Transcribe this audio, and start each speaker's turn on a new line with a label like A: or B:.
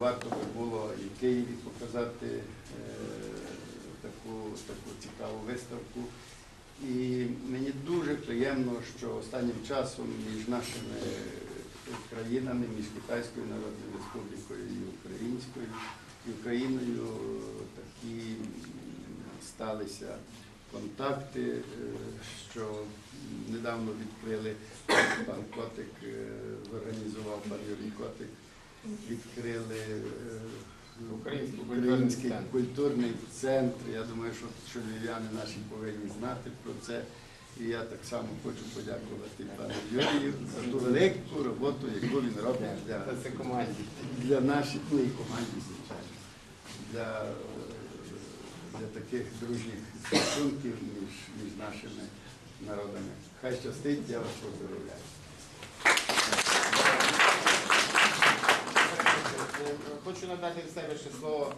A: Варто би було і в Києві показати е, таку, таку цікаву виставку. І мені дуже приємно, що останнім часом між нашими країнами, між Китайською Народною Республікою і Українською і Україною такі сталися контакти, е, що недавно відкрили пан Котик, е, зорганізував пан Юрій Котик відкрили е,
B: Український
A: український
B: культурний центр.
A: культурний центр. Я думаю, що, що львів'яни наші повинні знати про це. І я так само хочу подякувати пану Юрію за ту велику роботу, яку він робить для, для наших ну, і команді, звичайно, для, для таких дружніх стосунків між, між нашими народами. Хай щастить, я вас поздоровляю.
B: ću nam dati sljedeće slovo.